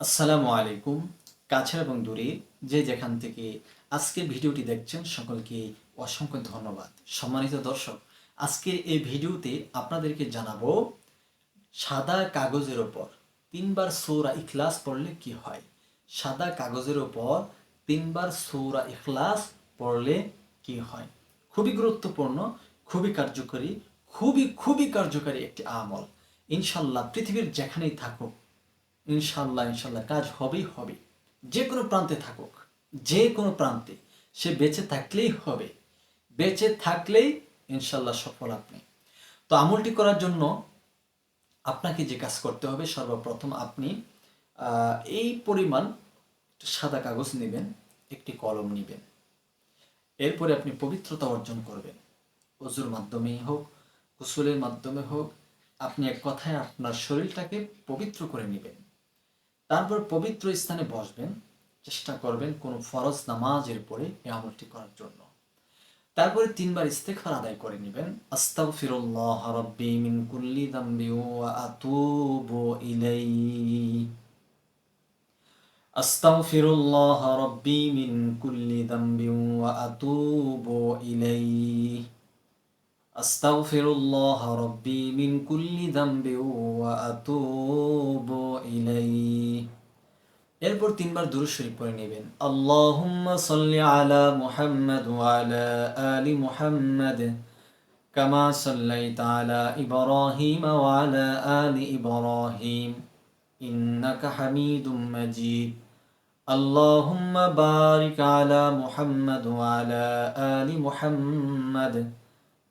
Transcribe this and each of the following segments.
আসসালামু আলাইকুম, কাছের এবং দূরে যে যেখান থেকে আজকের ভিডিওটি দেখছেন সকলকে অসংখ্য ধন্যবাদ। সম্মানিত দর্শক, আজকের এই ভিডিওতে আপনাদেরকে জানাব, সাদা কাগজের ওপর তিনবার সৌরা ইখলাস পড়লে কি হয়? সাদা কাগজের ওপর তিনবার সৌরা ইখলাস পড়লে কি হয়? খুবই গুরুত্বপূর্ণ, খুবই কার্যকরী, খুবই খুবই কার্যকারী একটি আমল। ইনশাল্লাহ পৃথিবীর যেখানেই থাকুক ইনশাল্লাহ ইনশাল্লাহ, কাজ হবেই হবে। যে কোনো প্রান্তে থাকুক, যে কোনো প্রান্তে সে বেঁচে থাকলেই হবে। বেঁচে থাকলেই ইনশাল্লাহ সফল আপনি। তো আমলটি করার জন্য আপনাকে যে কাজ করতে হবে, সর্বপ্রথম আপনি এই পরিমাণ সাদা কাগজ নেবেন, একটি কলম নেবেন। এরপরে আপনি পবিত্রতা অর্জন করবেন। অজুর মাধ্যমেই হোক কুসুলের মাধ্যমে হোক, আপনি এক কথায় আপনার শরীরটাকে পবিত্র করে নেবেন। তারপর পবিত্র স্থানে বসবেন, চেষ্টা করবেন কোন ফরজ নামাজের পরে এই আমলটি করার জন্য। তারপরে তিনবার ইস্তেগফার আদায় করে নেবেন। আস্তাগফিরুল্লাহ রাব্বি মিন কুল্লি যামবি ওয়া আতুবু ইলাইহি। আস্তাগফিরুল্লাহ রাব্বি মিন কুল্লি যামবি ওয়া আতুবু ইলাইহি। আস্তাগফিরুল্লাহ রাব্বি মিন কুল্লি যামবি ওয়া আতুবু ইলাইহি এরপর তিনবার দুরূদ শরীফ পড়ে নেবেন আল্লাহুম্মা সাল্লি আলা মুহাম্মাদ ওয়া আলা আলি মুহাম্মাদ কামা সাল্লাইতা আলা ইব্রাহিম ওয়া আলা আলি ইব্রাহিম ইন্নাকা হামিদুম মাজিদ اللهم بارك على محمد وعلى آل محمد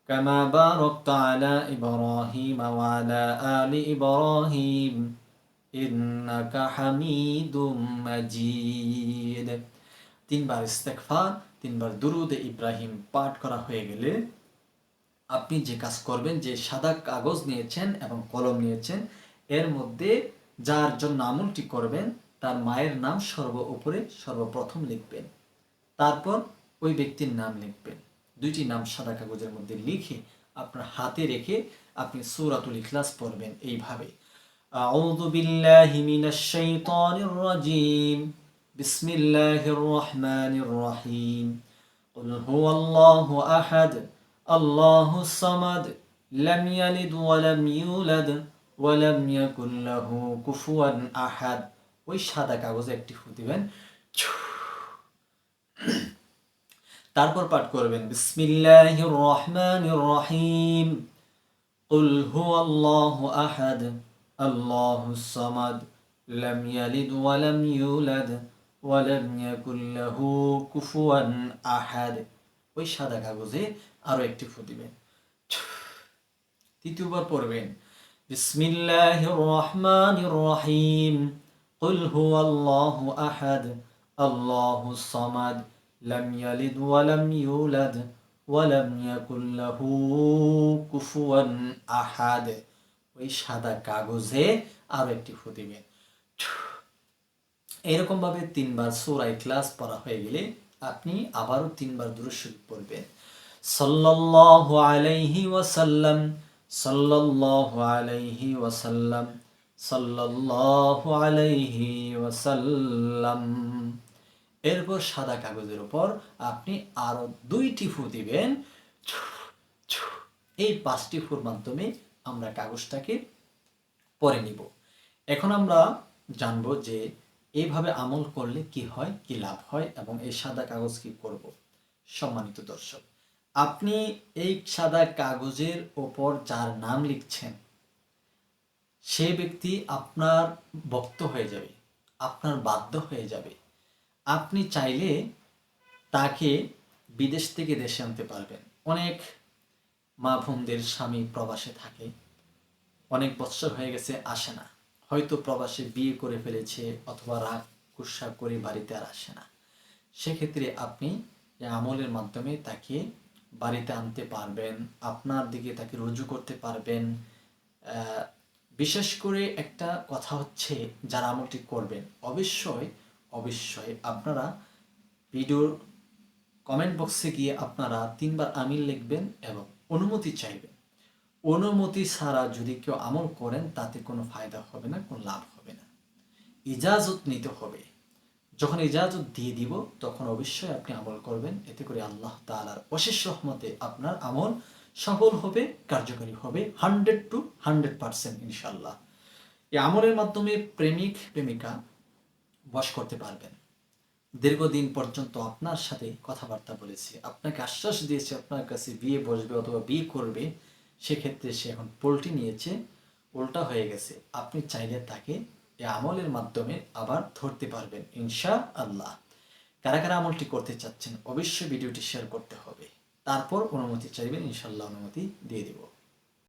كما باركت على إبراهيم وعلى آل إبراهيم إنك حميد مجيد তিনবার ইস্তেগফার তিনবার দুরুদ ইব্রাহিম পাঠ করা হয়ে গেলে আপনি যে কাজ করবেন যে সাদা কাগজ নিয়েছেন এবং কলম নিয়েছেন এর মধ্যে যার জন্য আমলটি করবেন তার মায়ের নাম সর্ব উপরে সর্বপ্রথম লিখবেন তারপর ওই ব্যক্তির নাম লিখবেন দুইটি নাম সাদা কাগজের মধ্যে লিখে আপনার হাতে রেখে আপনি সূরাতুল ইখলাস পড়বেন এইভাবে أعوذ بالله من الشيطان الرجيم بسم الله الرحمن الرحيم قل هو الله أحد الله الصمد لم يلد ولم يولد ولم يكن له كفوا أحد ওই সাদা কাগজে একটি ফু দিবেন তারপর পাঠ করবেন বিসমিল্লাহির রহমানির রহিম قل هو الله أحد الله الصمد لم يلد ولم يولد ولم يكن له كفوا أحد ওই সাদা কাগজে আরো একটি ফু দিবেন তৃতীয়বার পড়বেন বিসমিল্লাহির রহমানির রহিম قل هو الله أحد الله الصمد لم يلد ولم يولد ولم يكن له كفوا أحد ওই সাদা কাগজে আরো একটি ফু দিবেন এরকম ভাবে তিনবার সূরা ইখলাস পড়া হয়ে গেলে আপনি আবারও তিনবার দুরূদ শরীফ পড়বেন সাল্লাল্লাহু আলাইহি ওয়াসাল্লাম সাল্লাল্লাহু আলাইহি ওয়াসাল্লাম সাল্লাল্লাহু আলাইহি ওয়াসাল্লাম এরপর সাদা কাগজের উপর আপনি আরও দুইটি ফু দিবেন। এই পাঁচটি ফুর মাধ্যমে আমরা কাগজটাকে পরে নিব। এখন আমরা জানব যে এইভাবে আমল করলে কি হয়, কি লাভ হয় এবং এই সাদা কাগজ কি করব। সম্মানিত দর্শক, আপনি এই সাদা কাগজের ওপর যার নাম লিখছেন, সে ব্যক্তি আপনার ভক্ত হয়ে যাবে, আপনার বাধ্য হয়ে যাবে। আপনি চাইলে তাকে বিদেশ থেকে দেশে আনতে পারবেন। অনেক মা বোনদের স্বামী প্রবাসে থাকে। অনেক বছর হয়ে গেছে, আসে না। হয়তো প্রবাসে বিয়ে করে ফেলেছে অথবা রাগ কুসা করে বাড়িতে আর আসে না। সেক্ষেত্রে আপনি আমলের মাধ্যমে তাকে বাড়িতে আনতে পারবেন, আপনার দিকে তাকে রুজু করতে পারবেন। বিশেষ করে একটা কথা হচ্ছে, যারা আমলটি করবেন, অবশ্যই অবশ্যই আপনারা ভিডিওর কমেন্ট বক্সে গিয়ে আপনারা তিনবার আমিল লিখবেন এবং অনুমতি চাইবেন। অনুমতি ছাড়া যদি কেউ আমল করেন, তাতে কোনো ফায়দা হবে না, কোনো লাভ হবে না। ইজাজত নিতে হবে। যখন ইজাজত দিয়ে দিব, তখন অবশ্যই আপনি আমল করবেন। এতে করে আল্লাহ তাআলার অশেষ রহমতে আপনার আমল সফল হবে, কার্যকরী হবে হান্ড্রেড টু হান্ড্রেড পার্সেন্ট ইনশাল্লাহ এই আমলের মাধ্যমে প্রেমিক, প্রেমিকা বশ করতে পারবেন। দীর্ঘদিন পর্যন্ত আপনার সাথে কথাবার্তা বলেছে। আপনাকে আশ্বাস দিয়েছে, আপনার কাছে বিয়ে বসবে অথবা বিয়ে করবে, সেক্ষেত্রে সে এখন পোল্টি নিয়েছে, উল্টা হয়ে গেছে। আপনি চাইলে তাকে এই আমলের মাধ্যমে আবার ধরতে পারবেন ইনশা আল্লাহ কারা কারা আমলটি করতে চাচ্ছেন, অবশ্যই ভিডিওটি শেয়ার করতে হবে। তারপর অনুমতি চাইবেন ইনশাল্লাহ অনুমতি দিয়ে দিব।